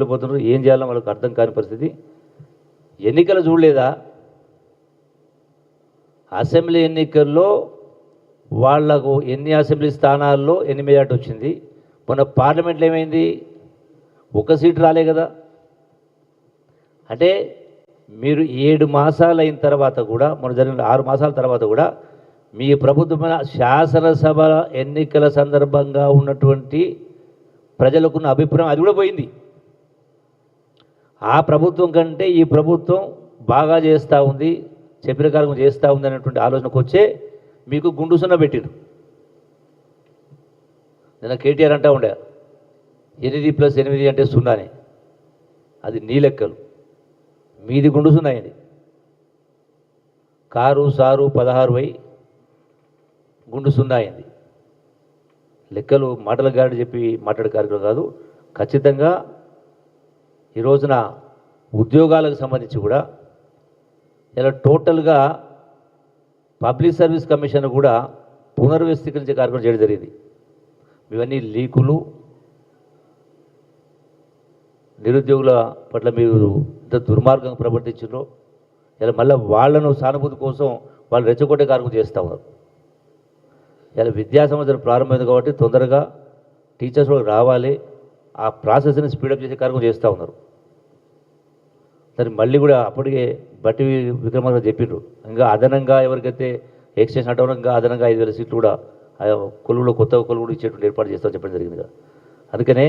వెళ్ళిపోతున్నారు ఏం చేయాలో వాళ్ళకి అర్థం కాని పరిస్థితి. ఎన్నికలు చూడలేదా? అసెంబ్లీ ఎన్నికల్లో వాళ్ళకు ఎన్ని అసెంబ్లీ స్థానాల్లో ఎన్ని మెజార్టీ వచ్చింది? మొన్న పార్లమెంట్లో ఏమైంది? ఒక సీటు రాలే కదా. అంటే మీరు ఏడు మాసాలు అయిన తర్వాత కూడా మన జరిగిన ఆరు మాసాల తర్వాత కూడా మీ ప్రభుత్వమైన శాసనసభ ఎన్నికల సందర్భంగా ఉన్నటువంటి ప్రజలకున్న అభిప్రాయం అది కూడా పోయింది. ఆ ప్రభుత్వం కంటే ఈ ప్రభుత్వం బాగా చేస్తూ ఉంది చెప్పిన కార్యక్రమం చేస్తూ ఉంది అనేటువంటి ఆలోచనకు వచ్చే మీకు గుండు సున్న పెట్టిండు. నిన్న కేటీఆర్ అంటా ఉండే ఎనిమిది ప్లస్ ఎనిమిది అంటే సున్నానే అది నీ లెక్కలు. మీది గుండు సున్నా అయింది. కారు సారు పదహారు వై గుండు సున్నా అయింది. లెక్కలు మాటల గాడి చెప్పి మాట్లాడే కార్యక్రమం కాదు ఖచ్చితంగా ఈ రోజున ఉద్యోగాలకు సంబంధించి కూడా ఇలా టోటల్గా పబ్లిక్ సర్వీస్ కమిషన్ కూడా పునర్వ్యవస్థీకరించే కార్యక్రమం చేయడం జరిగింది. ఇవన్నీ లీకులు నిరుద్యోగుల పట్ల మీరు ఇంత దుర్మార్గంగా ప్రవర్తించారో ఇలా మళ్ళీ వాళ్ళను సానుభూతి కోసం వాళ్ళు రెచ్చగొట్టే కార్యక్రమం చేస్తూ ఉన్నారు. ఇలా విద్యా సంవత్సరం ప్రారంభమైంది కాబట్టి తొందరగా టీచర్స్ కూడా రావాలి. ఆ ప్రాసెస్ని స్పీడప్ చేసే కార్యక్రమం చేస్తూ ఉన్నారు. సరే మళ్ళీ కూడా అప్పటికే బట్టి విక్రమార్క చెప్పిండ్రు ఇంకా అదనంగా ఎవరికైతే ఎక్స్టెన్షన్ అంటే ఇంకా అదనంగా ఐదు వేల సీట్లు కూడా ఆ కొలువులో కొత్త కొలువులు ఇచ్చేటువంటి ఏర్పాటు చేస్తామని చెప్పడం జరిగింది కదా అందుకనే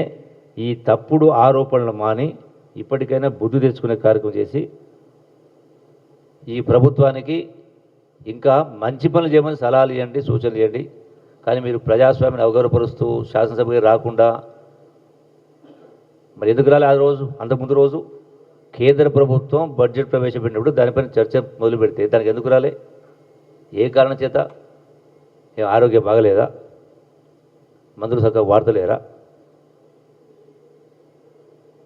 ఈ తప్పుడు ఆరోపణలు మాని ఇప్పటికైనా బుద్ధి తెచ్చుకునే కార్యక్రమం చేసి ఈ ప్రభుత్వానికి ఇంకా మంచి పనులు చేయమని సలహాలు ఇవ్వండి సూచనలు ఇవ్వండి. కానీ మీరు ప్రజాస్వామ్యాన్ని అవగరపరుస్తూ శాసనసభకి రాకుండా మరి ఎందుకు రాలే ఆ రోజు? అంతకుముందు రోజు కేంద్ర ప్రభుత్వం బడ్జెట్ ప్రవేశపెట్టినప్పుడు దానిపైన చర్చ మొదలు పెడితే దానికి ఎందుకు రాలే? ఏ కారణం చేత? ఆరోగ్యం బాగలేదా? మందులు చక్కగా వాడతలేరా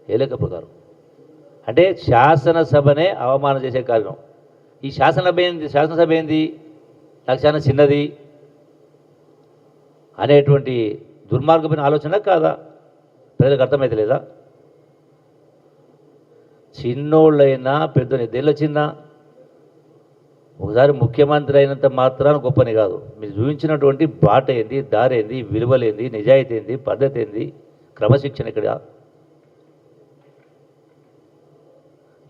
ఏ లెక్క ప్రకారం? అంటే శాసనసభనే అవమానం చేసే కార్యం ఈ శాసనసభ ఏంది? శాసనసభ ఏంది? నాకు చాలా చిన్నది అనేటువంటి దుర్మార్గమైన ఆలోచన కాదా? ప్రజలకు అర్థమైతే లేదా చిన్నోళ్ళైనా పెద్ద దేళ్ళ చిన్న ఒకసారి ముఖ్యమంత్రి అయినంత మాత్రాన గొప్పని కాదు. మీరు చూపించినటువంటి బాట ఏంది దారేంది విలువలేంది నిజాయితీ ఏంది పద్ధతి ఏంది క్రమశిక్షణ ఇక్కడ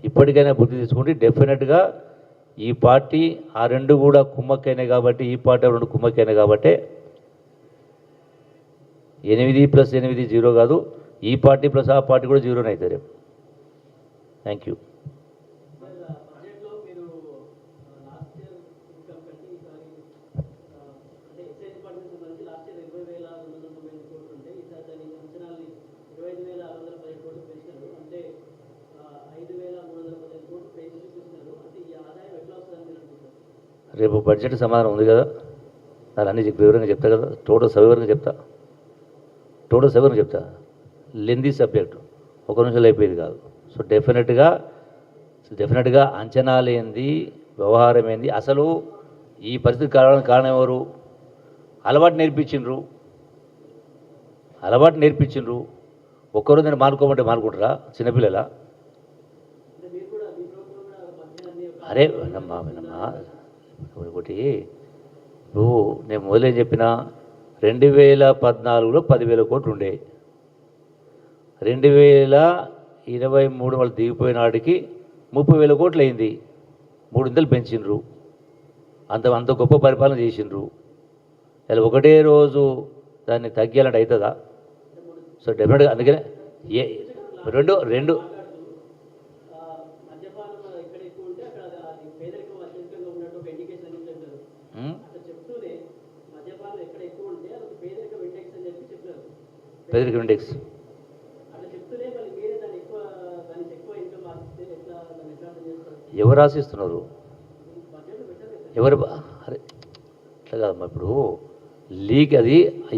ఇప్పటికైనా బుద్ధి తీసుకుంటే డెఫినెట్గా ఈ పార్టీ ఆ రెండు కూడా కుమ్మక్కైనాయి కాబట్టి ఈ పార్టీ రెండు కుమ్మక్కైనాయి కాబట్టి ఎనిమిది ప్లస్ ఎనిమిది జీరో కాదు ఈ పార్టీ ప్లస్ ఆ పార్టీ కూడా జీరోనే అవుతారు థ్యాంక్ యూ రేపు బడ్జెట్ సమాధానం ఉంది కదా? దాని అన్ని వివరంగా చెప్తా కదా? టోటల్ సవివరంగా చెప్తా. టోటల్ సవివరంగా చెప్తా. Lengthy subject. ఒక నిమిషాలు అయిపోయేది కాదు. సో డెఫినెట్గా డెఫినెట్గా అంచనాలు ఏంది వ్యవహారం ఏంది అసలు ఈ పరిస్థితి కావడానికి కారణం ఎవరు అలవాటు నేర్పించిండ్రు. అలవాటు నేర్పించిండ్రు. ఒక్కరు నేను మానుకోమంటే మానుకుంటారా? చిన్నపిల్లల? అరే వినమ్మా వినమ్మా. ఒకటి నువ్వు నేను మొదలేం చెప్పిన రెండు వేల పద్నాలుగులో పదివేల కోట్లు ఉండే. రెండు వేల ఇరవై మూడు వాళ్ళు దిగిపోయిన నాటికి ముప్పై వేల కోట్లు అయింది. మూడింతలు పెంచిండ్రు. అంత అంత గొప్ప పరిపాలన చేసిండ్రు. ఇలా ఒకటే రోజు దాన్ని తగ్గాలంటే అవుతుందా సో డెఫినెట్గా అందుకనే ఏ రెండు రెండు. ఆ, మద్యపానం ఎవరు ఆశిస్తున్నారు? ఎవరు అరే అట్లా కాదమ్మా ఇప్పుడు లీక్ అది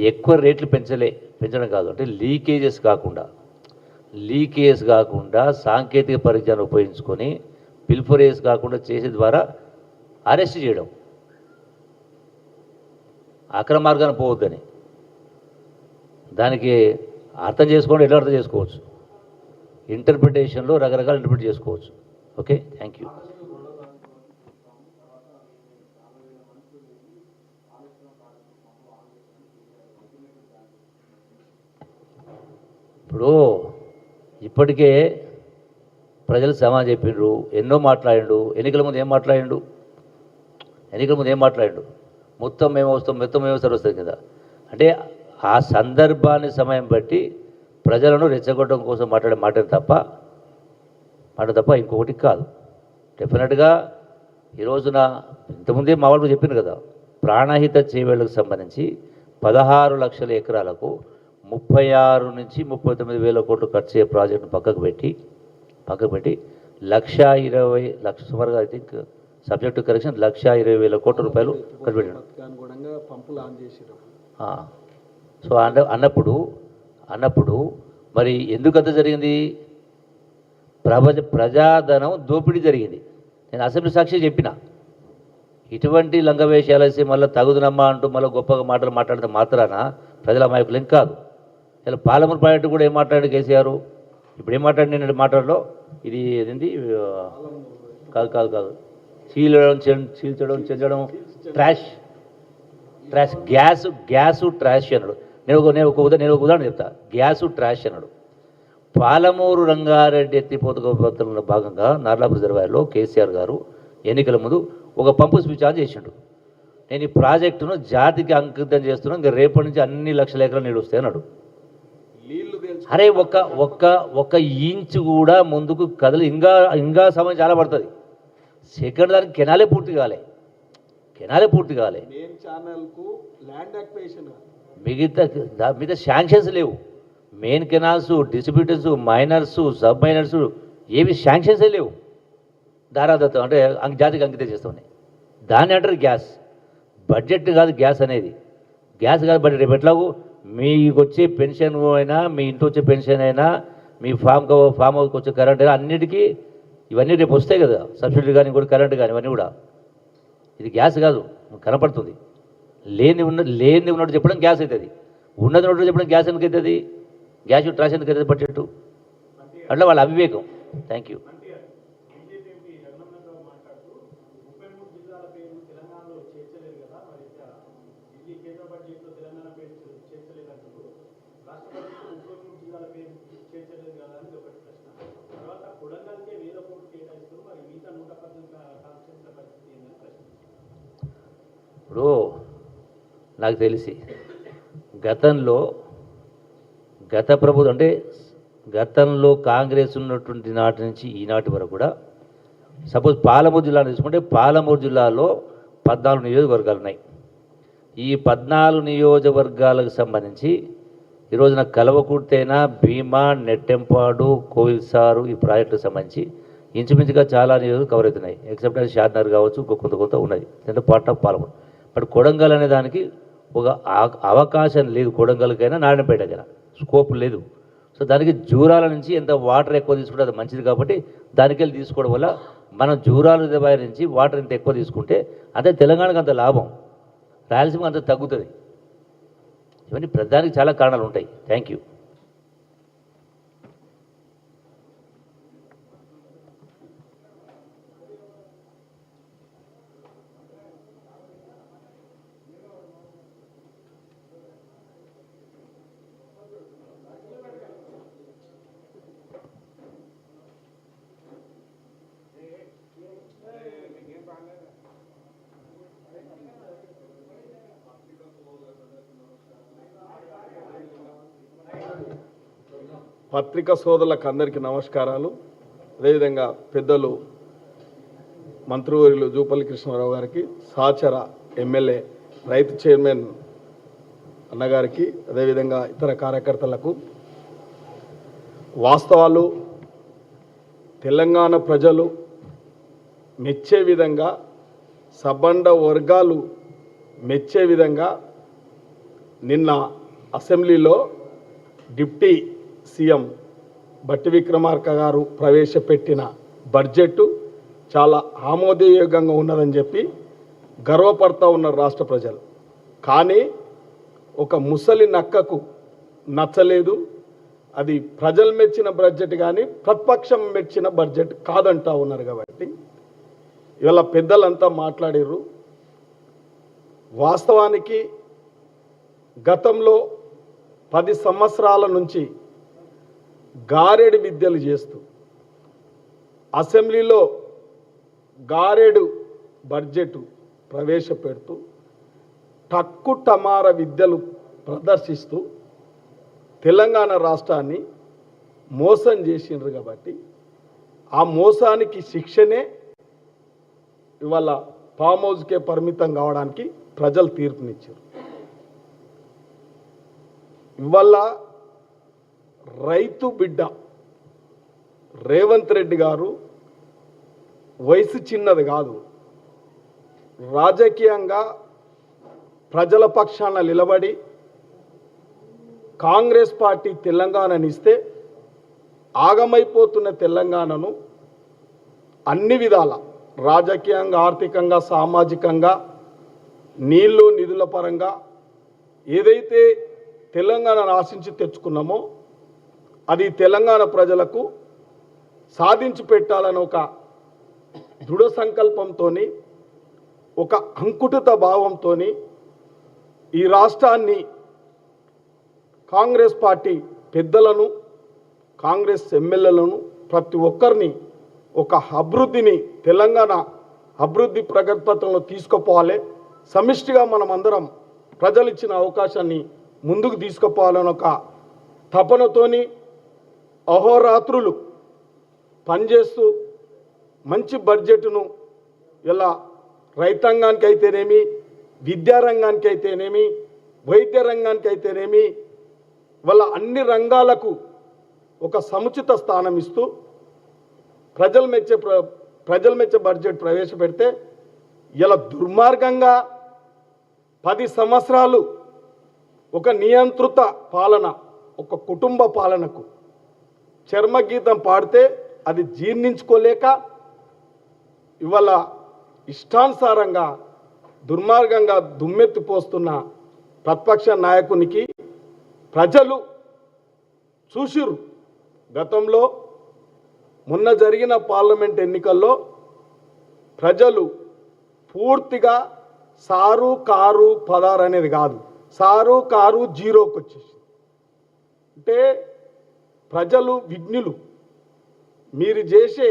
ఎక్కువ రేట్లు పెంచలే పెంచడం కాదు అంటే లీకేజెస్ కాకుండా లీకేజ్ కాకుండా సాంకేతిక పరిజ్ఞానం ఉపయోగించుకొని పిల్ఫరేజ్ కాకుండా చేసే ద్వారా అరెస్ట్ చేయడం. అక్రమ మార్గాన పోవద్దని. దానికి అర్థం చేసుకోండి ఎట్లా అర్థం చేసుకోవచ్చు? ఇంటర్ప్రిటేషన్లో రకరకాల ఇంటర్ప్రిట్ చేసుకోవచ్చు. Okay thank you. ఇప్పుడు ఇప్పటికే ప్రజలు సమాజం చెప్పిండ్రు ఎన్నో మాట్లాడిండు ఎన్నికల ముందు ఏం మాట్లాడిండు? ఎన్నికల ముందు ఏం మాట్లాడిండు? మొత్తం మేము వస్తాం మొత్తం మేము వస్తారు వస్తుంది కదా. అంటే ఆ సందర్భాన్ని సమయం బట్టి ప్రజలను రెచ్చగొట్టడం కోసం మాట్లాడే మాటలు తప్ప మాట తప్ప ఇంకొకటి కాదు. డెఫినెట్గా ఈ రోజున ఇంతకుముందే మా వాళ్ళు చెప్పింది కదా ప్రాణహిత చేవేళ్ళకు సంబంధించి పదహారు లక్షల ఎకరాలకు ముప్పై ఆరు నుంచి ముప్పై తొమ్మిది వేల కోట్లు ఖర్చు అయ్యే ప్రాజెక్టును పక్కకు పెట్టి పక్కకు పెట్టి లక్ష ఇరవై లక్ష సుమారుగా I think subject correction lakh ఇరవై వేల కోట్ల రూపాయలు ఖర్చు పెట్టాడు అనుగుణంగా పంపులు ఆన్ చేసిరు ఆ. సో అన్న అన్నప్పుడు అన్నప్పుడు మరి ఎందుకు అంత జరిగింది? ప్రభ ప్రజాధనం దోపిడీ జరిగింది. నేను అసెంబ్లీ సాక్షి చెప్పిన. ఇటువంటి లంగవేషాలేసి మళ్ళీ తగుదనమ్మా అంటూ మళ్ళీ గొప్పగా మాటలు మాట్లాడితే మాత్రాన? ప్రజల అమాయకులు ఏం కాదు. ఇలా పాలమూరు ప్రాజెక్టు కూడా ఏం మాట్లాడి కేసీఆర్? ఇప్పుడు ఏం మాట్లాడి నేను మాట్లాడలో? ఇది ఏంటి కాదు కాదు కాదు. చీలడం చీల్చడం చెంచడం trash. Trash gas gas trash అన్నాడు. నేను ఒక నేను ఒక ఉదా నేను ఒక ఉదాహరణ చెప్తా. గ్యాస్ ట్రాష్ అన్నాడు. పాలమూరు రంగారెడ్డి ఎత్తిపోతల భాగంగా నార్లాపు రిజర్వాయర్లో కేసీఆర్ గారు ఎన్నికల ముందు ఒక పంపు స్విచ్ ఆన్ చేసిండు. నేను ఈ ప్రాజెక్టును జాతికి అంకితం చేస్తున్నాను ఇంకా రేపటి నుంచి అన్ని లక్షల ఎకరాలు నీళ్ళు వస్తాయి అన్నాడు. అరే ఒక్క ఒక్క ఒక్క ఇంచు కూడా ముందుకు కదలి ఇంకా ఇంకా సమయం చాలా పడుతుంది. సెకండ్ దానికి కెనాలే పూర్తి కాలే. కెనాలే పూర్తి కాలే. మిగతా మిగతా శాంక్షన్స్ లేవు. Main canals distributors minors sub minors ఏవి శాంక్షన్సే లేవు. ధారాదత్తం అంటే జాతికి అంకితం చేస్తున్నాయి దాన్ని అంటారు గ్యాస్. బడ్జెట్ కాదు గ్యాస్ అనేది. గ్యాస్ కాదు బడ్జెట్. రేపు ఎట్లాగూ మీకు వచ్చే పెన్షన్ అయినా మీ ఇంటి వచ్చే పెన్షన్ అయినా మీ ఫామ్ ఫామ్ హౌస్కి వచ్చే కరెంట్ అయినా అన్నిటికీ ఇవన్నీ రేపు వస్తాయి కదా. సబ్సిడీ కానీ కూడా కరెంట్ కానీ ఇవన్నీ కూడా. ఇది గ్యాస్ కాదు. కనపడుతుంది. లేని ఉన్న లేని ఉన్నట్టు చెప్పడం గ్యాస్ అవుతుంది. ఉన్నది ఉన్నట్టు చెప్పడం గ్యాస్ ఎందుకు అవుతుంది? గ్యాస్ ట్రాష్ ఎందుకు అవుతుంది బడ్జెట్? అట్లా వాళ్ళ అవివేకం. థ్యాంక్ యూ ఇప్పుడు నాకు తెలిసి గతంలో గత ప్రభుత్వం అంటే గతంలో కాంగ్రెస్ ఉన్నటువంటి నాటి నుంచి ఈనాటి వరకు కూడా సపోజ్ పాలమూరు జిల్లాను తీసుకుంటే పాలమూరు జిల్లాలో పద్నాలుగు నియోజకవర్గాలు ఉన్నాయి. ఈ పద్నాలుగు నియోజకవర్గాలకు సంబంధించి ఈ రోజున కలవకుర్తైనా భీమా నెట్టెంపాడు కోయిల్సారు ఈ ప్రాజెక్టుకు సంబంధించి ఇంచుమించుగా చాలా నియోజకవర్గాలు కవర్ అవుతున్నాయి. ఎక్సెప్ట్ అది షాద్నగర్ కావచ్చు ఇంకో కొంత కొంత ఉన్నది. అంటే part of Palamuru. But Kodangal అనే దానికి ఒక అవకాశం లేదు కొడంగల్కైనా నారాయణపేటకైనా. స్కోప్ లేదు. సో దానికి జూరాల నుంచి ఎంత వాటర్ ఎక్కువ తీసుకుంటే అది మంచిది కాబట్టి దానికి వెళ్ళి తీసుకోవడం వల్ల మనం జూరాల దగ్గర నుంచి వాటర్ ఎంత ఎక్కువ తీసుకుంటే అదే తెలంగాణకు అంత లాభం. రాయలసీమకు అంత తగ్గుతుంది. ఇవన్నీ ప్రధానికి చాలా కారణాలు ఉంటాయి. Thank you. పత్రికా సోదరులకు అందరికీ నమస్కారాలు. అదేవిధంగా పెద్దలు మంత్రివర్యులు జూపల్లి కృష్ణారావు గారికి సహచర ఎమ్మెల్యే రైతు చైర్మన్ అన్నగారికి అదేవిధంగా ఇతర కార్యకర్తలకు వాస్తవాలు తెలంగాణ ప్రజలు మెచ్చే విధంగా సబ్బండ వర్గాలు మెచ్చే విధంగా నిన్న అసెంబ్లీలో డిప్టీ సీఎం బట్టి విక్రమార్క గారు ప్రవేశపెట్టిన బడ్జెట్ చాలా ఆమోదయోగంగా ఉన్నదని చెప్పి గర్వపడతా ఉన్నారు రాష్ట్ర ప్రజలు. కానీ ఒక ముసలి నక్కకు నచ్చలేదు. అది ప్రజలు మెచ్చిన బడ్జెట్ కానీ ప్రతిపక్షం మెచ్చిన బడ్జెట్ కాదంటా ఉన్నారు కాబట్టి ఇవాళ పెద్దలంతా మాట్లాడారు వాస్తవానికి గతంలో పది సంవత్సరాల నుంచి గారెడు విద్యలు చేస్తూ అసెంబ్లీలో గారెడు బడ్జెట్ ప్రవేశపెడుతూ టక్కు టమార విద్యలు ప్రదర్శిస్తూ తెలంగాణ రాష్ట్రాన్ని మోసం చేసిండ్రు కాబట్టి ఆ మోసానికి శిక్షనే ఇవాళ ఫామ్ హౌస్కే పరిమితం కావడానికి ప్రజలు తీర్పునిచ్చారు. ఇవాళ రైతు బిడ్డ రేవంత్ రెడ్డి గారు వయసు చిన్నది కాదు. రాజకీయంగా ప్రజల పక్షాన నిలబడి కాంగ్రెస్ పార్టీ తెలంగాణనిస్తే ఆగమైపోతున్న తెలంగాణను అన్ని విధాల రాజకీయంగా ఆర్థికంగా సామాజికంగా నీళ్ళు నిధుల పరంగా ఏదైతే తెలంగాణను ఆశించి తెచ్చుకున్నామో అది తెలంగాణ ప్రజలకు సాధించి పెట్టాలని ఒక దృఢ సంకల్పంతో ఒక అంకుటిత భావంతో ఈ రాష్ట్రాన్ని కాంగ్రెస్ పార్టీ పెద్దలను కాంగ్రెస్ ఎమ్మెల్యేలను ప్రతి ఒక్కరిని ఒక అభివృద్ధిని తెలంగాణ అభివృద్ధి ప్రగతిపథంలో తీసుకుపోవాలి. సమిష్టిగా మనం అందరం ప్రజలు ఇచ్చిన అవకాశాన్ని ముందుకు తీసుకుపోవాలని ఒక తపనతోని అహోరాత్రులు పనిచేస్తూ మంచి బడ్జెట్ను ఇలా రైతాంగానికి అయితేనేమి విద్యారంగానికి అయితేనేమి వైద్య రంగానికి అయితేనేమి వాళ్ళ అన్ని రంగాలకు ఒక సముచిత స్థానం ఇస్తూ ప్రజలు మెచ్చే ప్ర ప్రజలు మెచ్చే బడ్జెట్ ప్రవేశపెడితే ఇలా దుర్మార్గంగా పది సంవత్సరాలు ఒక నియంత్రిత పాలన ఒక కుటుంబ పాలనకు చర్మగీతం పాడితే అది జీర్ణించుకోలేక ఇవాళ ఇష్టానుసారంగా దుర్మార్గంగా దుమ్మెత్తిపోస్తున్న ప్రతిపక్ష నాయకునికి ప్రజలు చూసిరు గతంలో మొన్న జరిగిన పార్లమెంట్ ఎన్నికల్లో ప్రజలు పూర్తిగా సారు కారు పదారు అనేది కాదు. సారు కారు జీరోకి వచ్చేసి అంటే ప్రజలు విఘ్నులు. మీరు చేసే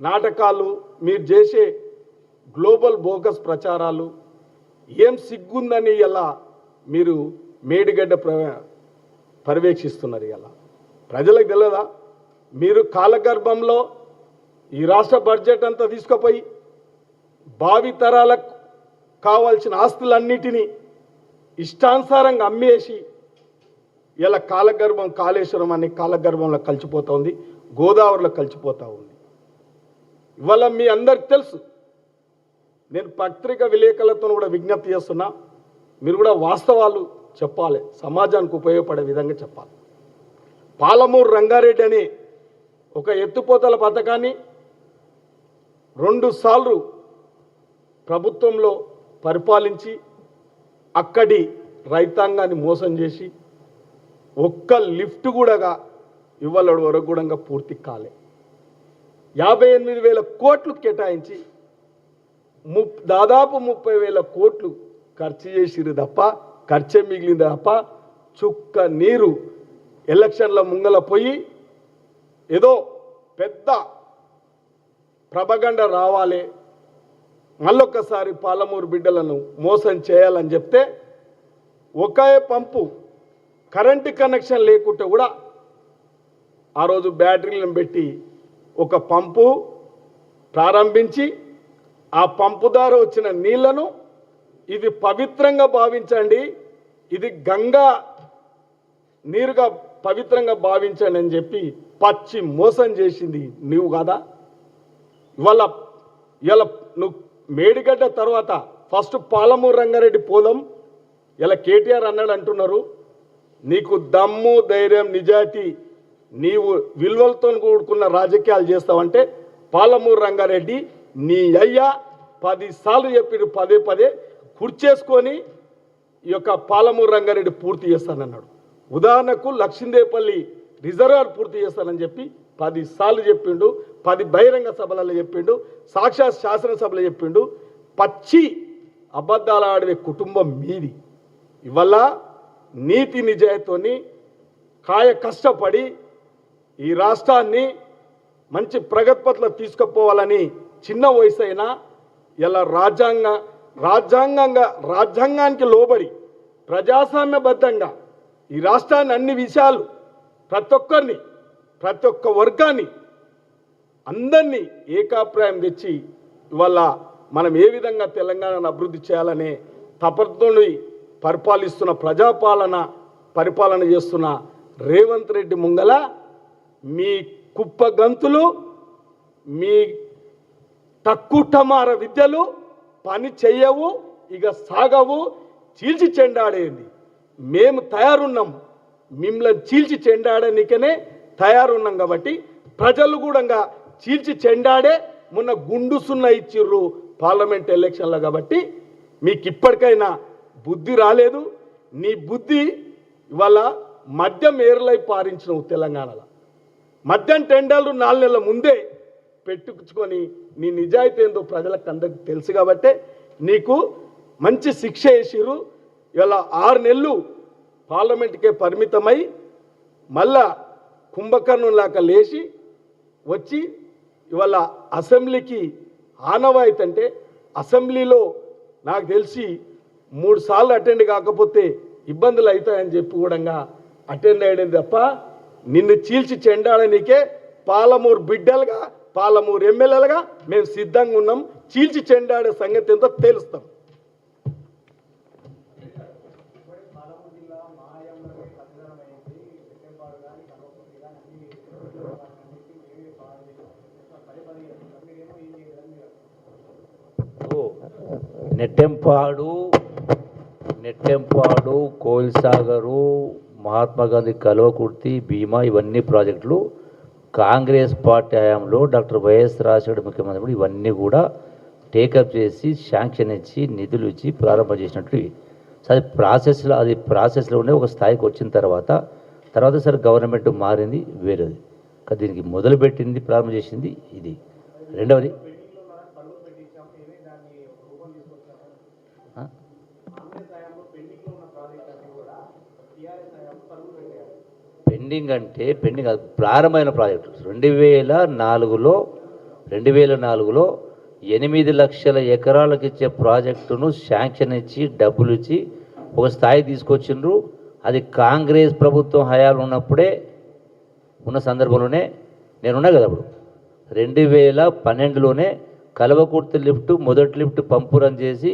నాటకాలు మీరు చేసే గ్లోబల్ బోగస్ ప్రచారాలు ఏం సిగ్గుందని ఎలా మీరు మేడిగడ్డ పర్యవేక్షిస్తున్నారు ఇలా ప్రజలకు తెలియదా మీరు కాలగర్భంలో ఈ రాష్ట్ర బడ్జెట్ అంతా తీసుకుపోయి భావి తరాలకు కావాల్సిన ఆస్తులన్నిటినీ ఇష్టానుసారంగా అమ్మేసి ఇలా కాలగర్భం కాళేశ్వరం అనే కాలగర్భంలో కలిసిపోతుంది గోదావరిలో కలిసిపోతూ ఉంది. ఇవాళ మీ అందరికి తెలుసు నేను పత్రిక విలేకరులతో కూడా విజ్ఞప్తి చేస్తున్నా మీరు కూడా వాస్తవాలు చెప్పాలి సమాజానికి ఉపయోగపడే విధంగా చెప్పాలి. పాలమూరు రంగారెడ్డి అనే ఒక ఎత్తుపోతల పథకాన్ని రెండుసార్లు ప్రభుత్వంలో పరిపాలించి అక్కడి రైతాంగాన్ని మోసం చేసి ఒక్క లిఫ్ట్ కూడా ఇవ్వలడు వరకు కూడా పూర్తి కాలే. యాభై ఎనిమిది వేల కోట్లు కేటాయించి ము దాదాపు ముప్పై వేల కోట్లు ఖర్చు చేసిరు తప్ప ఖర్చే మిగిలింది తప్ప చుక్క నీరు ఎలక్షన్ల ముంగల పోయి ఏదో పెద్ద ప్రభగండ రావాలి. మళ్ళొక్కసారి పాలమూరు బిడ్డలను మోసం చేయాలని చెప్తే ఒకే పంపు కరెంటు కనెక్షన్ లేకుంటే కూడా ఆ రోజు బ్యాటరీలను పెట్టి ఒక పంపు ప్రారంభించి ఆ పంపు ద్వారా వచ్చిన నీళ్ళను ఇది పవిత్రంగా భావించండి. ఇది గంగా నీరుగా పవిత్రంగా భావించండి అని చెప్పి పచ్చి మోసం చేసింది నువ్వు కదా? ఇవాళ ఇలా నువ్వు మేడిగడ్డ తర్వాత ఫస్ట్ పాలమూరు రంగారెడ్డి పోదాం ఇలా కేటీఆర్ అన్నాడు అంటున్నారు. నీకు దమ్ము ధైర్యం నిజాయితీ నీవు విలువలతో కూడుకున్న రాజకీయాలు చేస్తావంటే పాలమూరు రంగారెడ్డి నీ అయ్యా పదిసార్లు చెప్పిడు పదే పదే కుర్చేసుకొని ఈ యొక్క పాలమూరు రంగారెడ్డి పూర్తి చేస్తానన్నాడు. ఉదాహరణకు లక్ష్మీదేపల్లి రిజర్వాయర్ పూర్తి చేస్తానని చెప్పి పది సార్లు చెప్పిండు పది బహిరంగ సభలలో చెప్పిండు సాక్షాత్ శాసనసభలో చెప్పిండు. పచ్చి అబద్ధాలు ఆడే కుటుంబం మీది. ఇవల్ల నీతి నిజాయితీని కాయ కష్టపడి ఈ రాష్ట్రాన్ని మంచి ప్రగతిపట్ల తీసుకుపోవాలని చిన్న వయసు అయినా ఇలా రాజ్యాంగ రాజ్యాంగంగా రాజ్యాంగానికి లోబడి ప్రజాస్వామ్యబద్ధంగా ఈ రాష్ట్రాన్ని అన్ని విషయాలు ప్రతి ఒక్కరిని ప్రతి ఒక్క వర్గాన్ని అందరినీ ఏకాభిప్రాయం తెచ్చి ఇవాళ మనం ఏ విధంగా తెలంగాణను అభివృద్ధి చేయాలనే తపతోని పరిపాలిస్తున్న ప్రజాపాలన పరిపాలన చేస్తున్న రేవంత్ రెడ్డి ముంగల మీ కుప్ప గంతులు మీ తక్కుటమార విద్యలు పని చెయ్యవు ఇక సాగవు చీల్చి చెండాడేది? మేము తయారున్నాం మిమ్మల్ని చీల్చి చెండాడనికనే తయారున్నాం కాబట్టి ప్రజలు కూడా చీల్చి చెండాడే మొన్న గుండు సున్న ఇచ్చిర్రు పార్లమెంట్ ఎలక్షన్లో కాబట్టి మీకు ఇప్పటికైనా బుద్ధి రాలేదు. నీ బుద్ధి ఇవాళ మద్యం ఏర్లై పారించినవు తెలంగాణలో. మద్యం టెండర్లు నాలుగు నెలల ముందే పెట్టుకుని నీ నిజాయితీ ఏందో ప్రజలకు అందరికి తెలుసు కాబట్టే నీకు మంచి శిక్ష వేసిరు ఇలా ఆరు నెలలు పార్లమెంట్కే పరిమితమై మళ్ళా కుంభకర్ణం లాగా లేచి వచ్చి ఇవాళ అసెంబ్లీకి ఆనవాయితంటే అసెంబ్లీలో నాకు తెలిసి మూడు సార్లు అటెండ్ కాకపోతే ఇబ్బందులు అవుతాయని చెప్పి కూడా అటెండ్ అయ్యడం తప్ప నిన్ను చీల్చి చెండాడనికే పాలమూరు బిడ్డలుగా పాలమూరు ఎమ్మెల్యేలుగా మేము సిద్ధంగా ఉన్నాం. చీల్చి చెండాడే సంగతి ఎంతో తెలుస్తాం. నెట్టెంపాడు. నెట్టెంపాడు కోయిల్ సాగరు మహాత్మా గాంధీ కల్వకుర్తి భీమా ఇవన్నీ ప్రాజెక్టులు. కాంగ్రెస్ పార్టీ హయాంలో డాక్టర్ వైఎస్ రాజశేఖర ముఖ్యమంత్రి కూడా ఇవన్నీ కూడా టేకప్ చేసి శాంక్షన్ ఇచ్చి నిధులు ఇచ్చి ప్రారంభం చేసినట్టు అది ప్రాసెస్లో అది ప్రాసెస్లో ఉండే ఒక స్థాయికి వచ్చిన తర్వాత తర్వాత సార్ గవర్నమెంట్ మారింది వేరేది. కానీ దీనికి మొదలుపెట్టింది ప్రారంభం చేసింది ఇది. రెండవది ఆ? పెండింగ్ అంటే పెండింగ్ కాదు ప్రారంభమైన ప్రాజెక్టు. రెండు వేల నాలుగులో రెండు వేల నాలుగులో ఎనిమిది లక్షల ఎకరాలకు ఇచ్చే ప్రాజెక్టును శాంక్షన్ ఇచ్చి డబ్బులు ఇచ్చి ఒక స్థాయి తీసుకొచ్చిండ్రు. అది కాంగ్రెస్ ప్రభుత్వం హయాలు ఉన్నప్పుడే ఉన్న సందర్భంలోనే నేనున్నా కదా అప్పుడు. రెండు వేల పన్నెండులోనే కలవకుర్తి లిఫ్ట్ మొదటి లిఫ్ట్ పంపు రన్ చేసి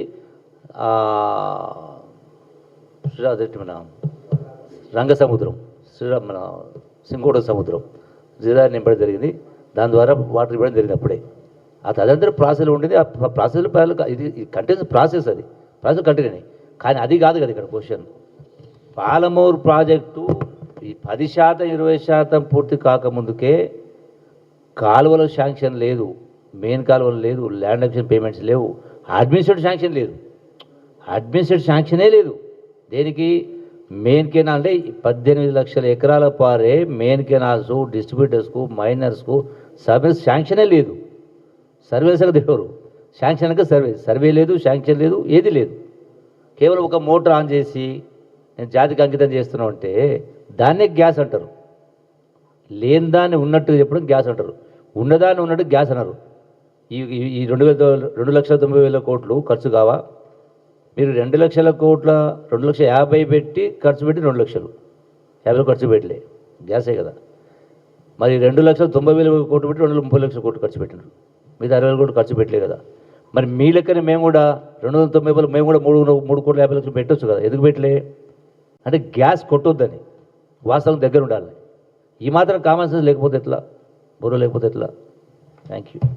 రంగసముద్రం మన శ్రీరామ్ మన సింగోడ సముద్రం. జిల్లా నింపడం జరిగింది. దాని ద్వారా వాటర్ ఇవ్వడం జరిగింది అప్పుడే ఆ తదంతర ప్రాసెస్ ఉండేది. ఆ ప్రాసెస్ ఇది కంటిన్యూస్ ప్రాసెస్ అది. ప్రాసెస్ కంటిన్యూ కానీ అది కాదు కదా ఇక్కడ క్వశ్చన్ పాలమూరు ప్రాజెక్టు ఈ పది శాతం ఇరవై శాతం పూర్తి కాకముందుకే కాలువల శాంక్షన్ లేదు. మెయిన్ కాలువలు లేదు. ల్యాండ్ అక్షన్ పేమెంట్స్ లేవు. అడ్మినిస్ట్రేటివ్ శాంక్షన్ లేదు. అడ్మినిస్ట్రేటివ్ శాంక్షనే లేదు. దేనికి? మెయిన్ కెనాల్ అంటే ఈ పద్దెనిమిది లక్షల ఎకరాల పారే మెయిన్ కెనాల్స్ డిస్ట్రిబ్యూటర్స్కు మైనర్స్కు సర్వీస్ శాంక్షనే లేదు. సర్వీస్ దేవరు శాంక్షన్ అంటే సర్వే సర్వే లేదు శాంక్షన్ లేదు ఏది లేదు. కేవలం ఒక మోటార్ ఆన్ చేసి నేను జాతికి అంకితం చేస్తున్నా అంటే దాన్నే గ్యాస్ అంటారు. లేని దాన్ని ఉన్నట్టు చెప్పడం గ్యాస్ అంటారు. ఉన్నదాన్ని ఉన్నట్టు గ్యాస్ అన్నారు. ఈ ఈ- రెండు వేల రెండు లక్షల తొంభై వేల కోట్లు ఖర్చు కావా? మీరు రెండు లక్షల కోట్ల రెండు లక్షల యాభై పెట్టి ఖర్చు పెట్టి రెండు లక్షలు. యాభై ఖర్చు పెట్టలే. గ్యాసే కదా. మరి రెండు లక్షల తొంభై వేల కోట్లు పెట్టి రెండు వందల ముప్పై లక్షల కోట్లు ఖర్చు పెట్టినారు. మీద అరవై వేల కోట్లు ఖర్చు పెట్టలే కదా. మరి మీ లెక్కనే మేము కూడా రెండు వందల తొంభై వేలు మేము కూడా మూడు మూడు కోట్ల యాభై లక్షలు పెట్టొచ్చు కదా. ఎందుకు పెట్టలే? అంటే గ్యాస్ కొట్టొద్దని. వాస్తవం దగ్గర ఉండాలి. ఈ మాత్రం కామన్ సెన్స్ లేకపోతే ఎట్లా? బుర్ర లేకపోతే ఎట్లా? Thank you